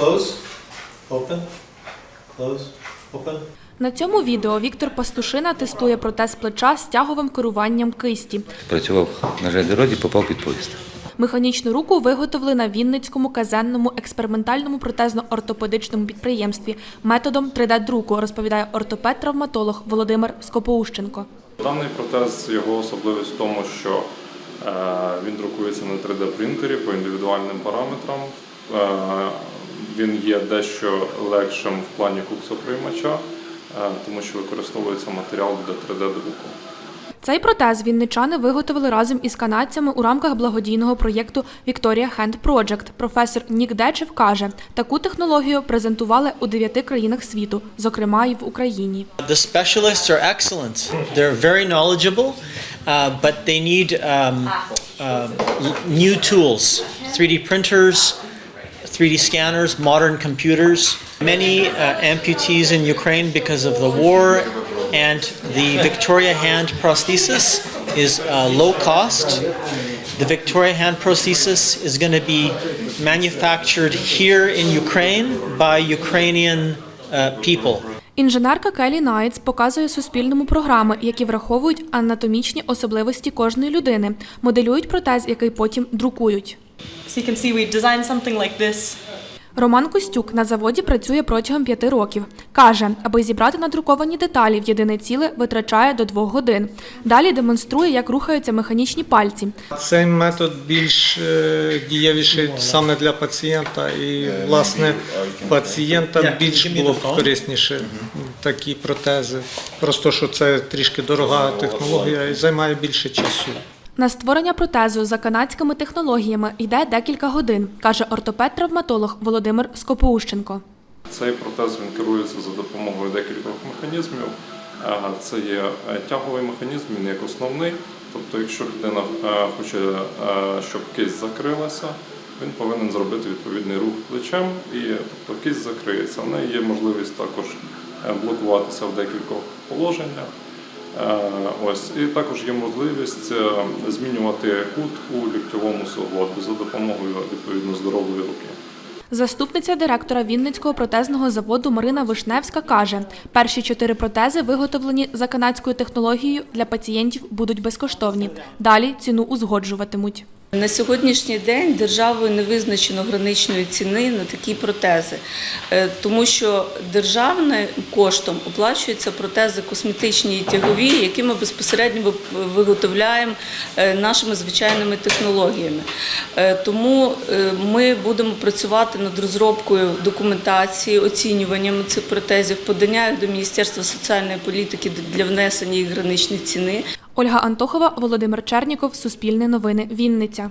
Close. Open. Close. Open. На цьому відео Віктор Пастушина тестує протез плеча з тяговим керуванням кисті. Працював на железодорозі, попав під поїзд. Механічну руку виготовили на Вінницькому казенному експериментальному протезно-ортопедичному підприємстві методом 3D-друку, розповідає ортопед-травматолог Володимир Скопоущенко. Даний протез його особливість в тому, що е, він друкується на 3D принтері по індивідуальним параметрам. Він є дещо легшим в плані куксоприймача, е, тому що використовується матеріал для 3D-друку. Цей протез вінничани виготовили разом із канадцями у рамках благодійного проєкту Victoria Hand Project. Професор Нік Дечев каже, таку технологію презентували у дев'яти країнах світу, зокрема і в Україні. The specialists are excellent. They're very knowledgeable, uh, but they need um, um, new tools 3D printers, 3D scanners, modern computers. Many uh, amputees in Ukraine, because of the war, and the Victoria hand prosthesis is uh, low cost. The Victoria hand prosthesis is going to be manufactured here in Ukraine by Ukrainian uh, people. Інженерка Келі Найтс показує Суспільному програми, які враховують анатомічні особливості кожної людини, моделюють протез, який потім друкують. So you can see we designed something like this. Роман Костюк на заводі працює протягом п'яти років. Каже, аби зібрати надруковані деталі в єдине ціле, витрачає до двох годин. Далі демонструє, як рухаються механічні пальці. Цей метод більш е, дієвіший саме для пацієнта, і власне пацієнта більш було б корисніше такі протези. Просто що це трішки дорога технологія і займає більше часу. На створення протезу за канадськими технологіями йде декілька годин, каже ортопед-травматолог Володимир Скопоущенко. Цей протез він керується за допомогою декількох механізмів. Е, Це є е, тяговий механізм, він як основний. Тобто, якщо людина е, хоче, щоб кисть закрилася, він повинен зробити відповідний рух плечем, і тобто кисть закриється. В неї є можливість також блокуватися в декількох положеннях. Е, Ось і також є можливість е, змінювати кут у ліктьовому суглобі за допомогою відповідно здорової руки. Заступниця директора Вінницького протезного заводу Марина Вишневська каже, перші чотири протези, виготовлені за канадською технологією, для пацієнтів будуть безкоштовні. Далі ціну узгоджуватимуть. На сьогоднішній день державою не визначено граничної ціни на такі протези, Е, тому що державним коштом оплачуються протези косметичні і тягові, які ми безпосередньо виготовляємо е, нашими звичайними технологіями. Е, Тому ми будемо працювати над розробкою документації, оцінюванням цих протезів, подання їх до Міністерства соціальної політики для внесення їх граничної ціни. Ольга Антохова, Володимир Черніков, Суспільне новини, Вінниця.